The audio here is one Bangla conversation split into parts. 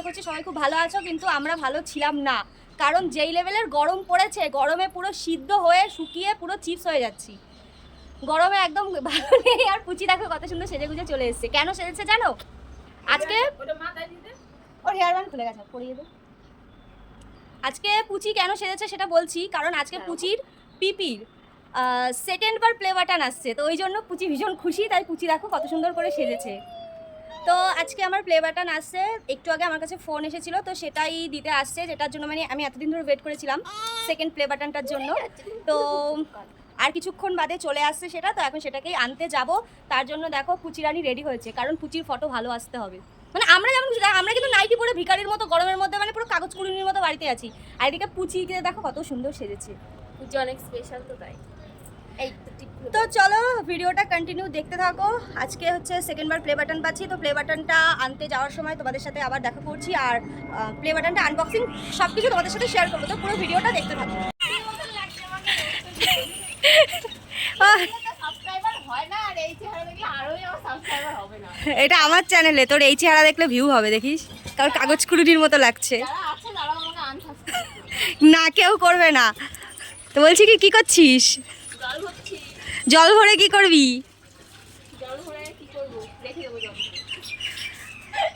আশা করছি সবাই খুব ভালো আছো কিন্তু আমরা ভালো ছিলাম না। কারণ যেই লেভেলের গরম পড়েছে গরমে পুরো সিদ্ধ হয়ে শুকিয়ে পুরো চিপস হয়ে যাচ্ছি। গরমে একদম ভালো নেই আর পুচি দেখো কত সুন্দর সেজে গুজে চলে এসেছে। কেন সেজেছে জানো? আজকে ওর হেয়ার ব্যান্ড খুলে গেছে পরিয়ে দে। আজকে পুচি কেন সেজেছে সেটা বলছি কারণ আজকে পুচির পিপির সেকেন্ড বার প্লে বাটন আসছে তো ওই জন্য পুচি ভীষণ খুশি তাই পুচি দেখো কত সুন্দর করে সেজেছে। তো আজকে আমার প্লে বাটন আসছে একটু আগে আমার কাছে ফোন এসেছিল, তো সেটাই দিতে আসছে, যেটার জন্য মানে আমি এতদিন ধরে ওয়েট করেছিলাম সেকেন্ড প্লে বাটনটার জন্য। তো আর কিছুক্ষণ বাদে চলে আসছে সেটা, তো এখন সেটাকেই আনতে যাব। তার জন্য দেখো পুচিরানি রেডি হয়েছে, কারণ পুচির ফটো ভালো আসতে হবে। মানে আমরা যেমন আমরা কিন্তু নাইটি পরে ভিকারির মতো, গরমের মধ্যে মানে পুরো কাগজ কুড়ির মতো বাড়িতে আছি। আর এদিকে পুচিকে দেখো কত সুন্দর সেজেছে। পুজো অনেক স্পেশাল তো তাই। তো চলো ভিডিওটা কন্টিনিউ দেখতে থাকো। আজকে হচ্ছে সেকেন্ডবার প্লে বাটন পাচ্ছি তো প্লে বাটনটা আনতে যাওয়ার সময় তোমাদের সাথে আবার দেখা করছি আর প্লে বাটনটা আনবক্সিং সব কিছু তোমাদের সাথে শেয়ার করব তো পুরো ভিডিওটা দেখতে থাকো। এটা আমার চ্যানেলে তোর এই চেহারা দেখলে ভিউ হবে দেখিস? কারণ কাগজ কুড়ুনির মতো লাগছে। না কেউ করবে না। তো বলছি কি কি করছিস? জল ভরে কি করবি?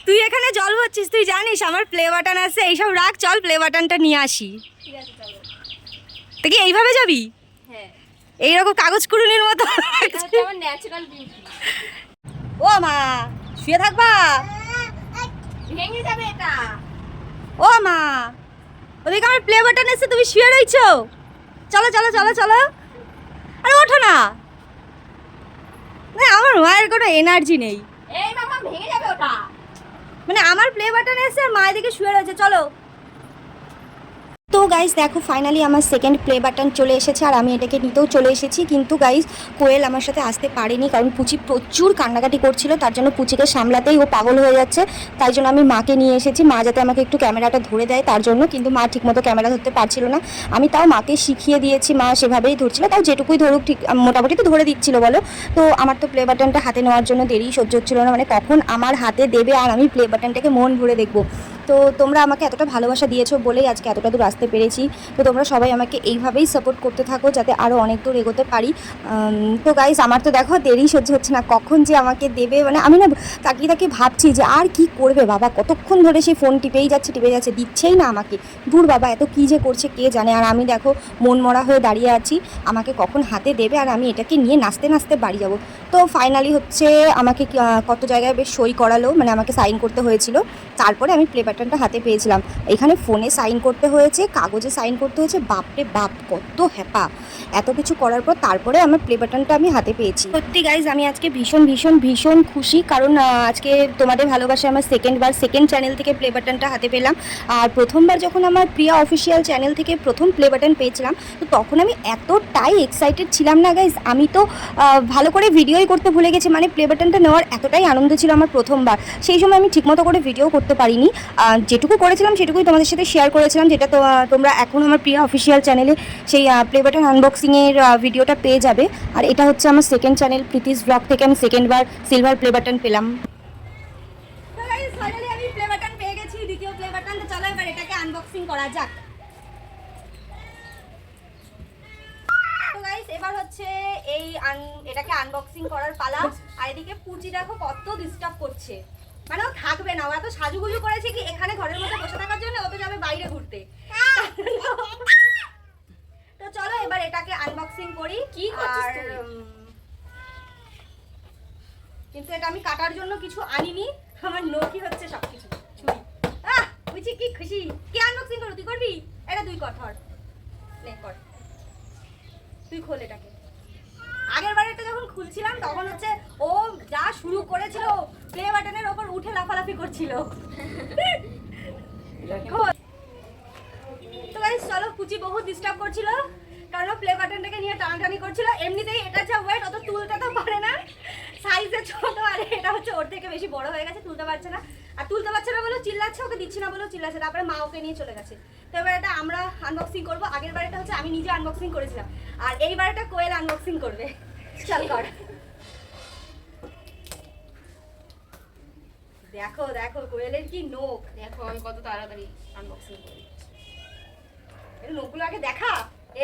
তুই এখানে জল ভরছিস তুই জানিস আমার প্লে বাটন আছে এইসব রাখ চল প্লে বাটনটা নিয়ে আসি। ঠিক আছে চলো। তো কি এইভাবে যাবি? হ্যাঁ। এইরকম কাগজ কুড়ুনির মতো ও মা শুয়ে থাকবা? ভেঙে যাবে এটা। ও মা ওদিকে আমার প্লে বাটন এসে তুমি শুয়ে রইছো? চলো চলো চলো চলো। আরে ওঠো না। না আমার মায়ের কোনো এনার্জি নেই। এই মামা ভেঙে যাবে ওটা। মানে আমার প্লে বাটন এসে মায়ের দিকে শুয়ে রয়েছে চলো। গাইজ দেখো ফাইনালি আমার সেকেন্ড প্লে বাটন চলে এসেছে আর আমি এটাকে নিতেও চলে এসেছি। কিন্তু গাইজ কোয়েল আমার সাথে আসতে পারেনি কারণ পুচি প্রচুর কান্নাকাটি করছিল, তার জন্য পুচিকে সামলাতেই ও পাগল হয়ে যাচ্ছে। তাই জন্য আমি মাকে নিয়ে এসেছি। মা যাতে আমাকে একটু ক্যামেরাটা ধরে দেয় তার জন্য, কিন্তু মা ঠিকমতো ক্যামেরা ধরতে পারছিল না। আমি তাও মাকে শিখিয়ে দিয়েছি, মা সেভাবেই ধরছিল। তাও যেটুকুই ধরুক, ঠিক, মোটামুটি তো ধরে দিচ্ছিল বলো। তো আমার তো প্লে বাটনটা হাতে নেওয়ার জন্য দেরি সহ্য হচ্ছিল না। মানে কখন আমার হাতে দেবে আর আমি প্লে বাটনটাকে মন ভরে দেখব। তো তোমরা আমাকে এতটা ভালোবাসা দিয়েছ বলেই আজকে এতটা দূর আসতে পেরেছি। তো তোমরা সবাই আমাকে এইভাবেই সাপোর্ট করতে থাকো যাতে আরও অনেক দূর এগোতে পারি। তো গাইজ আমার তো দেখো দেরি সহ্য হচ্ছে না। কখন যে আমাকে দেবে? মানে আমি না তাকিয়ে তাকিয়ে ভাবছি যে আর কি করবে বাবা? কতক্ষণ ধরে সেই ফোন টিপেই যাচ্ছে, টিপে যাচ্ছে, দিচ্ছেই না আমাকে। দূর বাবা, এত কী যে করছে কে জানে? আর আমি দেখো মন মরা হয়ে দাঁড়িয়ে আছি। আমাকে কখন হাতে দেবে? আর আমি এটাকে নিয়ে নাচতে নাচতে বাড়ি যাব। তো ফাইনালি হচ্ছে আমাকে কত জায়গায় বেশ সই করালো। মানে আমাকে সাইন করতে হয়েছিল। তারপরে আমি প্লে বাটনটা হাতে পেয়েছিলাম। এখানে ফোনে সাইন করতে হয়েছে, কাগজে সাইন করতে হয়েছে, বাপরে বাপ, কত হ্যাপা। এত কিছু করার পর তারপরে আমার প্লে বাটনটা আমি হাতে পেয়েছি। সত্যি গাইজ আমি আজকে ভীষণ ভীষণ ভীষণ খুশি, কারণ আজকে তোমাদের ভালোবাসা আমার সেকেন্ড বার সেকেন্ড চ্যানেল থেকে প্লে বাটনটা হাতে পেলাম। আর প্রথমবার যখন আমার প্রিয়া অফিসিয়াল চ্যানেল থেকে প্রথম প্লে বাটন পেয়েছিলাম, তো তখন আমি এতটাই এক্সাইটেড ছিলাম না গাইজ আমি তো ভালো করে ভিডিওই করতে ভুলে গেছি। মানে প্লে বাটনটা নেওয়ার এতটাই আনন্দ ছিল আমার প্রথমবার। সেই সময় আমি ঠিকমতো করে ভিডিও করতে পারিনি। যেটুকু করেছিলাম সেটুকুই তোমাদের সাথে শেয়ার করেছিলাম, যেটা তো তোমরা এখন আমার প্রিয়া অফিসিয়াল চ্যানেলে সেই প্লে বাটন আনবক্সিংয়ের ভিডিওটা পেয়ে যাবে। আর এটা হচ্ছে আমার সেকেন্ড চ্যানেল প্রীতিস ব্লগ থেকে আমি সেকেন্ডবার সিলভার প্লে বাটন পেলাম। আমি প্লে পেয়ে গেছি, দ্বিতীয় তো এবার এটাকে আনবক্সিং করা যাক। এবার হচ্ছে এই এটাকে আনবক্সিং করার পালা। আর এদিকে পুচি দেখো কত ডিস্টার্ব করছে। মানে ও থাকবে না ও এত সাজুগুজু করেছে কি এখানে ঘরের মধ্যে বসে থাকার জন্য ও তো যাবে বাইরে ঘুরতে। তো চলো এবার এটাকে আনবক্সিং করি। কি আর, কিন্তু এটা আমি কাটার জন্য কিছু আনিনি আমার নখি হচ্ছে সবকিছু ছুরি। আহ বুঝি কি খুশি। কে আনবক্সিং করো তুই করবি? এটা তুই কর ধর। নে কর। তুই খোল এটাকে। আগের বারেরটা যখন খুলছিলাম তখন হচ্ছে ও যা শুরু করেছিল প্লে বাটনের ওপর উঠে লাফালাফি করছিল। তো গাইস চলো কুচি বহু ডিস্টার্ব করছিল কারণ প্লে বাটনটাকে নিয়ে টানাটানি করছিল। এমনিতেই এটা যা ওয়েট অত তুলতে তো পারে না। সাইজে ছোট আর এটা হচ্ছে ওর থেকে বেশি বড় হয়ে গেছে তুলতে পারছে না। আর তুলতে পারছে না বলেও চিল্লাচ্ছে ওকে দিচ্ছি না বলেও চিল্লাচ্ছে তারপরে মা ওকে নিয়ে চলে গেছে। তো এবার এটা আমরা আনবক্সিং করব। আগের বারেটা হচ্ছে আমি নিজে আনবক্সিং করেছিলাম। আর এইবারটা কোয়েল আনবক্সিং করবে। চল কর। দেখো দেখো, কোয়েলের কি নোখ? দেখো, আমি কত তাড়াতাড়ি আনবক্সিং করি। এই নোখগুলো আগে দেখা?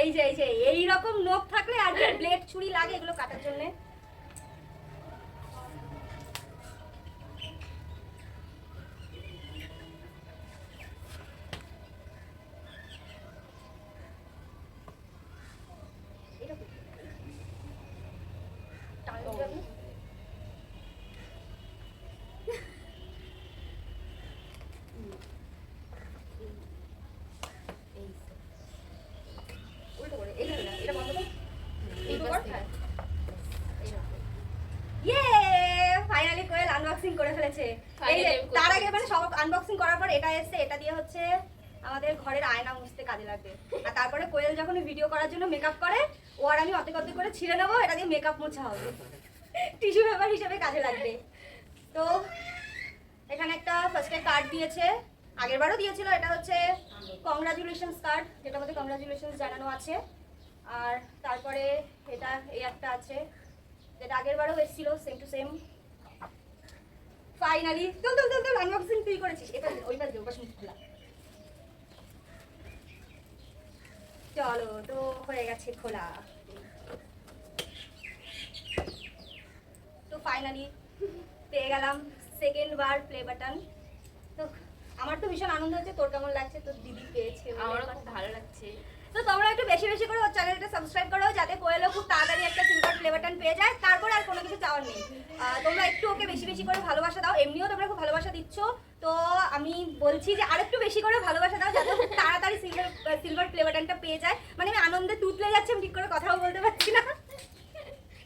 এই যে এই যে, এইরকম নোক থাকলে আর ব্লেড ছুরি লাগে এগুলো কাটার জন্য উল্টো করে এই না এটা বন্ধ কর এই উল্টো পাশ কর। থেকে। এইরকম। ইয়ে ফাইনালি কোয়েল আনবক্সিং করে ফেলেছে। এই তার আগে মানে সব আনবক্সিং করার পর এটা এসেছে এটা দিয়ে হচ্ছে আমাদের ঘরের আয়না মুছতে কাজে লাগবে। আর তারপরে কোয়েল যখন ভিডিও করার জন্য মেকআপ করে ও আর আমি অতে কত করে ছিঁড়ে নেব এটা দিয়ে মেকআপ মোছা হবে। টিস্যু পেপার হিসেবে কাজে লাগবে। তো এখানে একটা ফার্স্টে কার্ড দিয়েছে। আগেরবারও দিয়েছিল এটা হচ্ছে কংগ্রাচুলেশনস কার্ড যেটা মধ্যে কংগ্রাচুলেশনস জানানো আছে। আর তারপরে এটা এই একটা আছে যেটা আগেরবারও এসেছিল সেম টু সেম ফাইনালি চল চল চল চল আনবক্সিং তুই করেছিস। এবার ওই পাশ ওপাশ মুখ খোলা। চলো, তো হয়ে গেছে খোলা। তো ফাইনালি পেয়ে গেলাম সেকেন্ড বার প্লে বাটন তো, আমার তো ভীষণ আনন্দ হচ্ছে, তোর কেমন লাগছে? তোর দিদি পেয়েছে। আমারও। খুব ভালো লাগছে। তো তোমরা একটু বেশি বেশি করে ওর চ্যানেলটা সাবস্ক্রাইব করো, যাতে কোয়েলও খুব তাড়াতাড়ি একটা প্লে বাটন পেয়ে যায়। তারপর আর কোনো কিছু চাওয়ার নেই। তোমরা একটু ওকে বেশি বেশি করে ভালোবাসা দাও। এমনিও তোমরা খুব ভালোবাসা দিচ্ছ। তো আমি বলছি যে আরেকটু বেশি করে ভালোবাসা দাও, যাতে খুব তাড়াতাড়ি সিলভার সিলভার প্লে পেয়ে যায় মানে আমি আনন্দে তুতলে যাচ্ছি আমি ঠিক করে কথাও বলতে পারছি না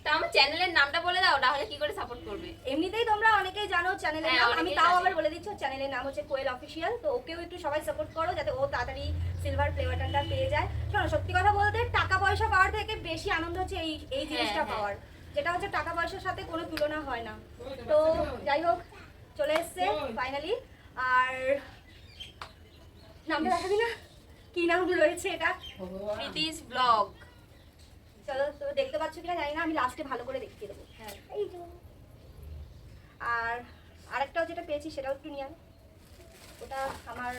তা আমার চ্যানেলের নামটা বলে দাও তাহলে কি করে সাপোর্ট করবে এমনিতেই তোমরা অনেকেই জানো চ্যানেলের হ্যাঁ, নাম। আমি তাও আবার বলে দিচ্ছি চ্যানেলের নাম হচ্ছে কোয়েল অফিসিয়াল তো ওকেও একটু সবাই সাপোর্ট করো যাতে ও তাড়াতাড়ি সিলভার প্লে বাটনটা পেয়ে যায়। শোনো সত্যি কথা বলতে টাকা পয়সা পাওয়ার থেকে বেশি আনন্দ হচ্ছে এই এই জিনিসটা হ্যাঁ। পাওয়ার। যেটা হচ্ছে টাকা পয়সার সাথে কোনো তুলনা হয় না। তো যাই হোক চলে এসছে ফাইনালি আর নামটা দেখাবি না? কি নাম রয়েছে এটা? প্রীতিস ব্লগ চলো তো দেখতে পাচ্ছ কিনা জানি না আমি লাস্টে ভালো করে দেখিয়ে দেবো। হ্যাঁ। এই তো। আর আরেকটাও যেটা পেয়েছি সেটাও একটু নিয়ে ওটা আমার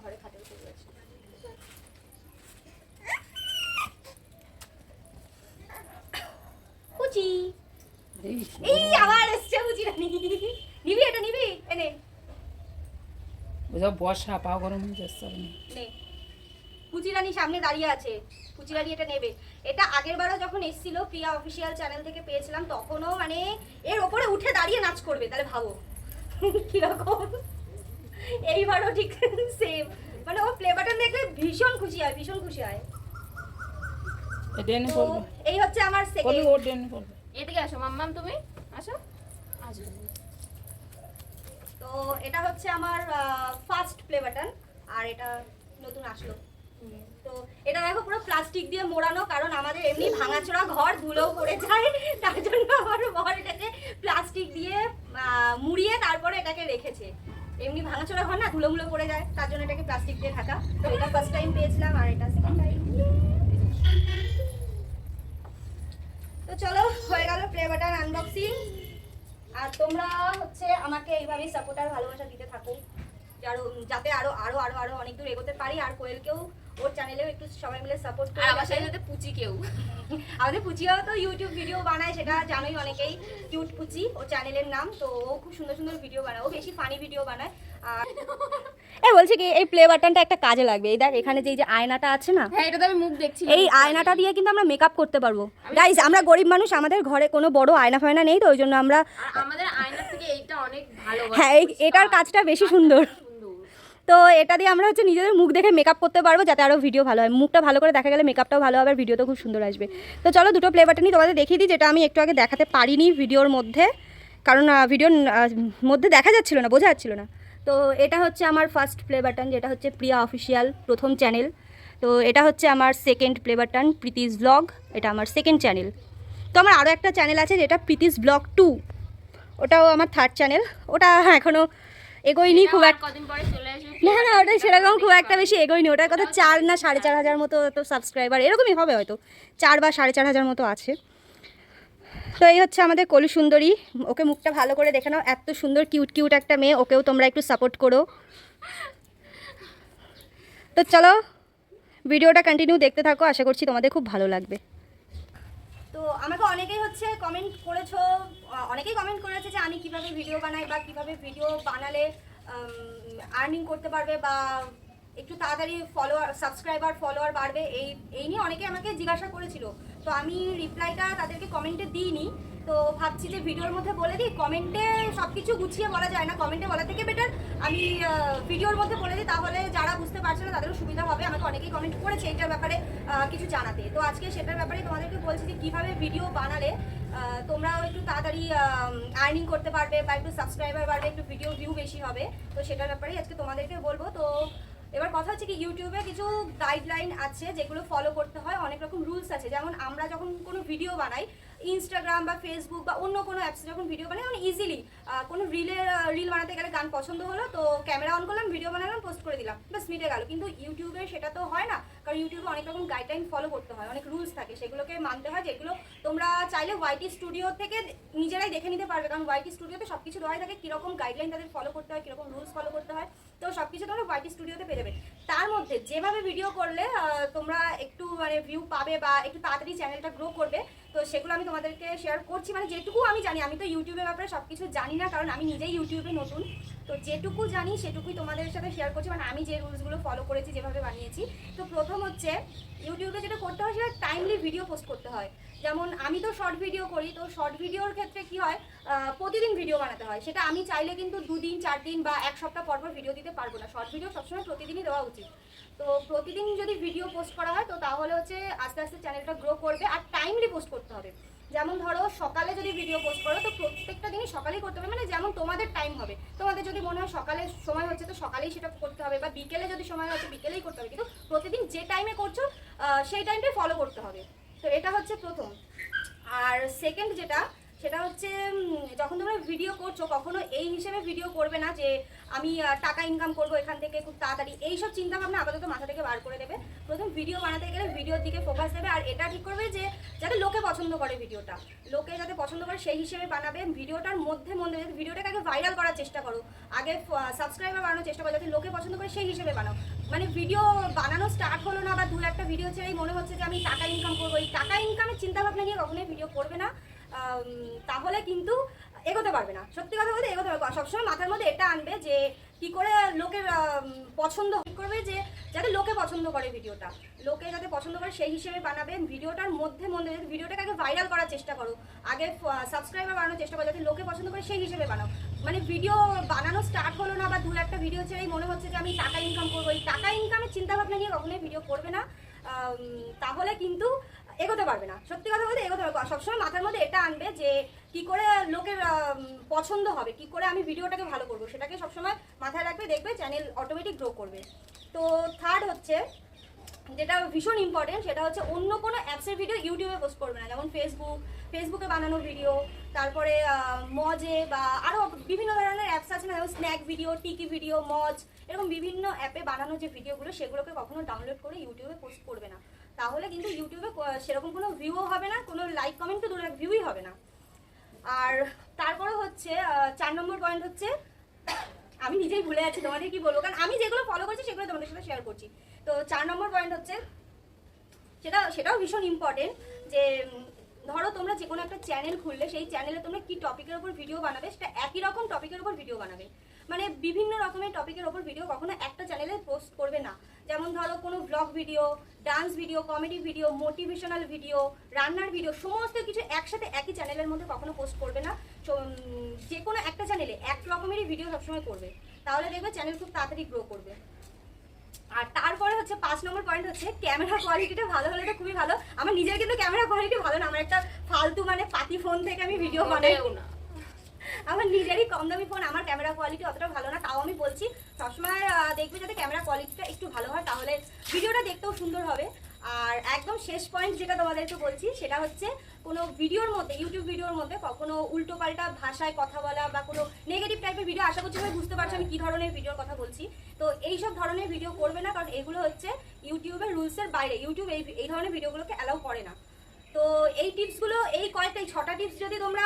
ঘরে খাটের উপর রয়েছে। কুচি এই আবার এসছে কুচি রানী নিবি এটা নিবি। এনে ওসব বর্ষা পা গরম হয়ে যাচ্ছে। নে। কুচি রানী সামনে দাঁড়িয়ে আছে। পুচিরানি এটা নেবে। এটা আগের বারও যখন এসেছিল প্রিয়া অফিসিয়াল চ্যানেল থেকে পেয়েছিলাম তখনও মানে এর ওপরে উঠে দাঁড়িয়ে নাচ করবে তাহলে ভাবো। কীরকম? এইবারও ঠিক সেম মানে ও প্লে বাটন দেখলে ভীষণ খুশি হয় ভীষণ খুশি হয়। এই হচ্ছে আমার সেকেন্ড এদিকে আসো মাম্মাম তুমি আসো। আসো। তো এটা হচ্ছে আমার ফার্স্ট প্লে বাটন আর এটা নতুন আসলো। তো এটা দেখো পুরো প্লাস্টিক দিয়ে মোড়ানো, কারণ আমাদের এমনি ভাঙাচোরা ঘর, ধুলোও পড়ে যায়। তার জন্য আমার বর এটাকে প্লাস্টিক দিয়ে মুড়িয়ে তারপরে এটাকে রেখেছে। এমনি ভাঙাচোরা ঘর না ধুলো মুলো পড়ে যায়, তার জন্য এটাকে প্লাস্টিক দিয়ে ঢাকা। তো এটা ফার্স্ট টাইম পেয়েছিলাম, আর এটা সেকেন্ড টাইম তো চলো, হয়ে গেল প্লে বাটন আনবক্সিং আর তোমরা হচ্ছে আমাকে এইভাবেই সাপোর্ট আর ভালোবাসা দিতে থাকো। যারো, যাতে আরও আরও আরও আরও অনেক দূর এগোতে পারি, আর কোয়েলকেও ওর চ্যানেলেও একটু সবাই মিলে সাপোর্ট করে আমার সাথে সাথে পুচি কেউ। আমাদের পুচিও তো ইউটিউব ভিডিও বানায় সেটা জানোই অনেকেই। কিউট পুচি ও চ্যানেলের নাম তো ও খুব সুন্দর সুন্দর ভিডিও বানায়। ও বেশি ফানি ভিডিও বানায়। আর এই বলছি কি এই প্লে বাটনটা একটা কাজে লাগবে। এই দেখ এখানে যে যে আয়নাটা আছে না হ্যাঁ এটা তো আমি মুখ দেখছি। এই আয়নাটা দিয়ে কিন্তু আমরা মেকআপ করতে পারব। গাইজ আমরা গরিব মানুষ আমাদের ঘরে কোনো বড় আয়না ফায়না নেই তো ওই জন্য আমরা আমাদের আয়নার থেকে এইটা অনেক ভালো হ্যাঁ। এই- এটার কাজটা বেশি সুন্দর সুন্দর। তো এটা দিয়ে আমরা হচ্ছে নিজেদের মুখ দেখে মেকআপ করতে পারব যাতে আরও ভিডিও ভালো হয়। মুখটা ভালো করে দেখা গেলে মেকআপটাও ভালো হবে আর ভিডিওটাও খুব সুন্দর আসবে। তো চলো দুটো প্লে বাটনই তোমাদের দেখিয়ে দিই, যেটা আমি একটু আগে দেখাতে পারিনি ভিডিওর মধ্যে। কারণ ভিডিওর মধ্যে দেখা যাচ্ছিল না, বোঝা যাচ্ছিল না। তো এটা হচ্ছে আমার ফার্স্ট প্লে বাটন যেটা হচ্ছে প্রিয়া অফিসিয়াল প্রথম চ্যানেল তো এটা হচ্ছে আমার second play button Preeti's vlog এটা আমার সেকেন্ড চ্যানেল তো আমার আরও একটা চ্যানেল আছে, যেটা প্রীতিস ব্লগ টু ওটাও আমার থার্ড চ্যানেল ওটা এখনও এগোয়নি খুব পরে না না ওটা সেরকম খুব একটা বেশি এগোয়নি। ওটার কথা চার না সাড়ে চার হাজার মতো তো সাবস্ক্রাইবার এরকমই হবে হয়তো। চার বা সাড়ে চার হাজার মতো আছে। তো এই হচ্ছে আমাদের কলু সুন্দরী। ওকে মুখটা ভালো করে দেখে নাও। এত সুন্দর কিউট কিউট একটা মেয়ে। ওকেও তোমরা একটু সাপোর্ট করো। তো চলো ভিডিওটা কন্টিনিউ দেখতে থাকো। আশা করছি তোমাদের খুব ভালো লাগবে। তো আমাকে অনেকেই হচ্ছে কমেন্ট করেছ অনেকেই কমেন্ট করেছে যে আমি কীভাবে ভিডিও বানাই বা কীভাবে ভিডিও বানালে আর্নিং করতে পারবে বা একটু তাড়াতাড়ি ফলোয়ার সাবস্ক্রাইবার ফলোয়ার বাড়বে, এই এই নিয়ে অনেকে আমাকে জিজ্ঞাসা করেছিল। তো আমি রিপ্লাইটা তাদেরকে কমেন্টে দিইনি। তো ভাবছি যে ভিডিওর মধ্যে বলে দিই কমেন্টে সব কিছু গুছিয়ে বলা যায় না কমেন্টে বলা থেকে বেটার আমি ভিডিওর মধ্যে বলে দিই, তাহলে যারা বুঝতে পারছে না তাদেরও সুবিধা হবে। আমাকে অনেকেই কমেন্ট করেছে এটার ব্যাপারে কিছু জানাতে। তো আজকে সেটার ব্যাপারে তোমাদেরকে বলছি যে কীভাবে ভিডিও বানালে তোমরাও একটু তাড়াতাড়ি আর্নিং করতে পারবে বা একটু সাবস্ক্রাইবার বাড়বে, একটু ভিডিও ভিউ বেশি হবে। তো সেটার ব্যাপারেই আজকে তোমাদেরকে বলব। তো এবার কথা হচ্ছে কি ইউটিউবে কিছু গাইডলাইন আছে যেগুলো ফলো করতে হয়। অনেক রকম রুলস আছে। যেমন আমরা যখন কোনো ভিডিও বানাই ইনস্টাগ্রাম বা ফেসবুক বা অন্য কোনো অ্যাপসে যখন ভিডিও বানাই তখন ইজিলি কোনো রিলে রিল বানাতে গেলে গান পছন্দ হলো, তো ক্যামেরা অন করলাম ভিডিও বানালাম পোস্ট করে দিলাম। বাস মিটে গেল। কিন্তু ইউটিউবে সেটা তো হয় না, কারণ ইউটিউবে অনেক রকম গাইডলাইন ফলো করতে হয়, অনেক রুলস থাকে। সেগুলোকে মানতে হয়, যেগুলো তোমরা চাইলে ওয়াইটি স্টুডিও থেকে নিজেরাই দেখে নিতে পারবে। কারণ ওয়াইটি স্টুডিওতে সব কিছু দেওয়াই থাকে, কীরকম গাইডলাইন তাদের ফলো করতে হয়, কীরকম রুলস ফলো করতে হয়। তো সব কিছু তোমরা ওয়াইটি স্টুডিওতে পেয়ে যাবে। তার মধ্যে যেভাবে ভিডিও করলে তোমরা একটু মানে ভিউ পাবে বা একটু তাড়াতাড়ি চ্যানেলটা গ্রো করবে, তো সেগুলো আমি তোমাদেরকে শেয়ার করছি। মানে যেটুকু আমি জানি, আমি তো ইউটিউবের ব্যাপারে সব কিছু জানি না, কারণ আমি নিজেই ইউটিউবে নতুন। তো যেটুকু জানি সেটুকুই তোমাদের সাথে শেয়ার করছি। মানে আমি যে রুলসগুলো ফলো করেছি, যেভাবে বানিয়েছি। তো প্রথম হচ্ছে ইউটিউবে যেটা করতে হয় সেটা টাইমলি ভিডিও পোস্ট করতে হয়। যেমন আমি তো শর্ট ভিডিও করি, তো শর্ট ভিডিওর ক্ষেত্রে কি হয় প্রতিদিন ভিডিও বানাতে হয়। সেটা আমি চাইলে কিন্তু দুদিন চার দিন বা এক সপ্তাহ পর পর ভিডিও দিতে পারব না। শর্ট ভিডিও সবসময় প্রতিদিনই দেওয়া উচিত। তো প্রতিদিন যদি ভিডিও পোস্ট করা হয়, তো তাহলে হচ্ছে আস্তে আস্তে চ্যানেলটা গ্রো করবে আর টাইমলি পোস্ট করতে হবে। যেমন ধরো সকালে যদি ভিডিও পোস্ট করো, তো প্রত্যেকটা দিনই সকালেই করতে হবে। মানে যেমন তোমাদের টাইম হবে। তোমাদের যদি মনে হয় সকালে সময় হচ্ছে, তো সকালেই সেটা করতে হবে। বা বিকেলে যদি সময় হচ্ছে, বিকেলেই করতে হবে। কিন্তু প্রতিদিন যে টাইমে করছ সেই টাইমটাই ফলো করতে হবে। তো এটা হচ্ছে প্রথম। আর সেকেন্ড যেটা সেটা হচ্ছে যখন তোমরা ভিডিও করছ, কখনো এই হিসেবে ভিডিও করবে না যে আমি টাকা ইনকাম করব এখান থেকে খুব তাড়াতাড়ি। এইসব চিন্তা ভাবনা আপাতত মাথা থেকে বার করে দেবে। প্রথম ভিডিও বানাতে গেলে ভিডিওর দিকে ফোকাস দেবে। আর এটা ঠিক করবে যে, যাতে লোকে পছন্দ করে ভিডিওটা লোকে যাতে পছন্দ করে সেই হিসেবে বানাবে। ভিডিওটার মধ্যে মধ্যে যাতে ভিডিওটাকে আগে ভাইরাল করার চেষ্টা করো। আগে সাবস্ক্রাইবার বানানোর চেষ্টা করো, যাতে লোকে পছন্দ করে সেই হিসেবে বানাও। মানে ভিডিও বানানো স্টার্ট হলো না বা দু একটা ভিডিও ছেড়েই মনে হচ্ছে যে আমি টাকা ইনকাম করব। এই টাকা ইনকামের চিন্তাভাবনা নিয়ে কখনোই ভিডিও করবে না। তাহলে কিন্তু এগোতে পারবে না। সত্যি কথা বলতে এগোতে পারবে সবসময় মাথার মধ্যে এটা আনবে যে কি করে লোকের পছন্দ করবে যে যাতে লোকে পছন্দ করে ভিডিওটা। লোকে যাতে পছন্দ করে সেই হিসেবে বানাবে। ভিডিওটার মধ্যে মধ্যে ভিডিওটাকে আগে ভাইরাল করার চেষ্টা করো। আগে সাবস্ক্রাইবার বানানোর চেষ্টা করো, যাতে লোকে পছন্দ করে সেই হিসেবে বানাও। মানে ভিডিও বানানো স্টার্ট হলো না বা দু একটা ভিডিও ছেড়েই মনে হচ্ছে যে আমি টাকা ইনকাম করব। এই টাকা ইনকামের চিন্তা ভাবনা নিয়ে কখনোই ভিডিও করবে না। তাহলে কিন্তু এগোতে পারবে না। সত্যি কথা বলতে এগোতে পারবে। সবসময় মাথার মধ্যে এটা আনবে যে কি করে লোকের পছন্দ হবে, কি করে আমি ভিডিওটাকে ভালো করব। সেটাকে সবসময় মাথায় রাখবে, দেখবে চ্যানেল অটোমেটিক গ্রো করবে। তো থার্ড হচ্ছে, যেটা ভীষণ ইম্পর্টেন্ট সেটা হচ্ছে অন্য কোনো অ্যাপসের ভিডিও ইউটিউবে পোস্ট করবে না। যেমন ফেসবুক ফেসবুকে বানানো ভিডিও তারপরে মজে বা আরও বিভিন্ন ধরনের অ্যাপস আছে না, যেমন স্ন্যাক ভিডিও টিকি ভিডিও মজ এরকম বিভিন্ন অ্যাপে বানানো যে ভিডিওগুলো সেগুলোকে কখনো ডাউনলোড করে ইউটিউবে পোস্ট করবে না। তাহলে কিন্তু ইউটিউবে সেরকম কোনো ভিউও হবে না, কোনো লাইক কমেন্ট তো দূরে ভিউই হবে না। আর তারপরে হচ্ছে চার নম্বর পয়েন্ট হচ্ছে, আমি নিজেই ভুলে যাচ্ছি তোমাদের কি বলব, কারণ আমি যেগুলো ফলো করছি, সেগুলো তোমাদের সাথে শেয়ার করছি। তো চার নম্বর পয়েন্ট হচ্ছে, সেটা সেটাও ভীষণ ইম্পর্টেন্ট যে ধরো তোমরা যে কোনো একটা চ্যানেল খুললে, সেই চ্যানেলে তোমরা কি টপিকের উপর ভিডিও বানাবে, সেটা একই রকম টপিকের উপর ভিডিও বানাবে। মানে বিভিন্ন রকমের টপিকের উপর ভিডিও কখনো একটা চ্যানেলে পোস্ট করবে না যেমন ধরো কোনো vlog video dance video comedy video motivational video রান্নার ভিডিও সমস্ত কিছু একসাথে একই চ্যানেলের মধ্যে কখনো পোস্ট করবে না। যে কোনো একটা চ্যানেলে এক রকমেরই ভিডিও সবসময় করবে। তাহলে দেখবে চ্যানেল খুব তাড়াতাড়ি গ্রো করবে। আর তারপরে হচ্ছে পাঁচ নম্বর পয়েন্ট হচ্ছে ক্যামেরা কোয়ালিটিটা ভালো হলে তো খুবই ভালো। আমার নিজের কিন্তু ক্যামেরা কোয়ালিটি ভালো না আমার একটা ফালতু মানে পাতি ফোন থেকে আমি ভিডিও বানাই। না। আমার নিজেরই কম দামি ফোন আমার ক্যামেরা কোয়ালিটি অতটা ভালো না তাও আমি বলছি সবসময় দেখবে যাতে ক্যামেরা কোয়ালিটিটা একটু ভালো হয়, তাহলে ভিডিওটা দেখতেও সুন্দর হবে। আর একদম শেষ পয়েন্ট যেটা তোমাদেরকে বলছি, সেটা হচ্ছে কোনো ভিডিওর মধ্যে ইউটিউব ভিডিওর মধ্যে কখনো উল্টোপাল্টা ভাষায় কথা বলা বা কোনো নেগেটিভ টাইপের ভিডিও আশা করছি সবাই বুঝতে পারছ আমি কী ধরনের ভিডিওর কথা বলছি। তো এই সব ধরনের ভিডিও করবে না, কারণ এগুলো হচ্ছে ইউটিউবের রুলসের বাইরে। ইউটিউব এই এই ধরনের ভিডিওগুলোকে অ্যালাউ করে না। তো এই টিপসগুলো এই কয়েকটা, এই ছটা টিপস যদি তোমরা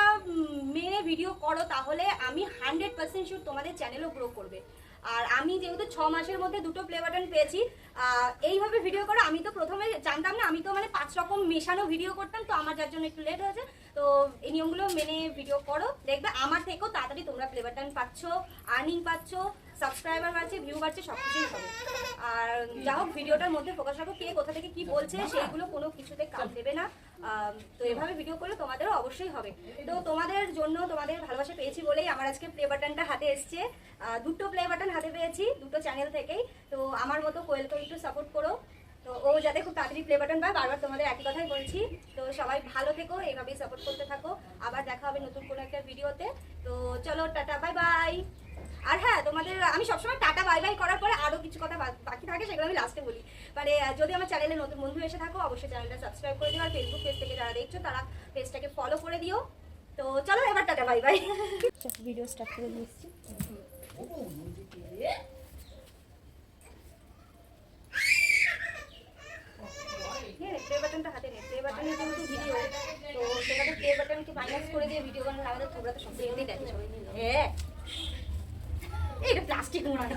মেনে ভিডিও করো, তাহলে আমি হান্ড্রেড পার্সেন্ট শিওর তোমাদের চ্যানেলও গ্রো করবে। আর আমি যেহেতু ছ মাসের মধ্যে দুটো প্লে বাটন পেয়েছি এইভাবে ভিডিও করো আমি তো প্রথমে জানতাম না আমি তো মানে পাঁচ রকম মেশানো ভিডিও করতাম তো আমার যার জন্য একটু লেট হয়েছে। তো এই নিয়মগুলো মেনে ভিডিও করো। দেখবে আমার থেকেও তাড়াতাড়ি তোমরা প্লে বাটন পাচ্ছ আর্নিং পাচ্ছ সাবস্ক্রাইবার বাড়ছে ভিউ বাড়ছে সব কিছুই হবে। আর যা হোক ভিডিওটার মধ্যে ফোকাস রাখো কে কোথা থেকে কি বলছে সেইগুলো কোনো কিছুতে কাজ দেবে না। তো এভাবে ভিডিও করলে তোমাদেরও অবশ্যই হবে। তো তোমাদের জন্য তোমাদের ভালোবাসা পেয়েছি বলেই আমার আজকে প্লে বাটনটা হাতে এসছে। দুটো প্লে বাটন হাতে পেয়েছি, দুটো চ্যানেল থেকেই। তো আমার মতো কোয়েলকেও একটু সাপোর্ট করো। তো ও যাতে খুব তাড়াতাড়ি প্লে বাটন পায়, বারবার তোমাদের একই কথাই বলছি। তো সবাই ভালো থেকো এভাবেই সাপোর্ট করতে থাকো। আবার দেখা হবে নতুন কোনো একটা ভিডিওতে তো চলো, টাটা বাই বাই আর হ্যাঁ তোমাদের, আমি সবসময় টাটা বাই বাই করার পরে আরও কিছু কথা বাকি থাকে, সেগুলো আমি লাস্টে বলি। মানে যদি আমার চ্যানেলে নতুন বন্ধু এসে থাকো অবশ্যই চ্যানেলটা সাবস্ক্রাইব করে দিও আর ফেসবুক পেজ থেকে যারা দেখছ তারা পেজটাকে ফলো করে দিও। তো চলো এবার tata bye bye video start করে দিচ্ছি। প্লে বাটনটা হাতে নে। প্লে বাটনে যেহেতু ভিডিও তো সেটাতে প্লে বাটনকে মাইনাস করে দিয়ে ভিডিও আমাদের তোমরা তো দেখছ। হ্যাঁ। এটা প্লাস্টিক মোড়ানো।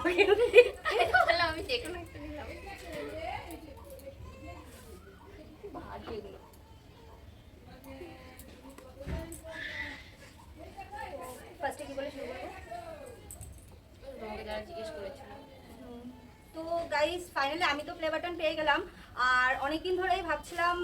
আমি যে কোনো একটা নিলাম ভারী এগুলো ফার্স্টে কি বলে শুরু করব? তোমাকে যারা জিজ্ঞেস করেছিল। তো গাইস ফাইনালি আমি তো প্লে পেয়ে গেলাম। আর অনেকদিন ধরেই ভাবছিলাম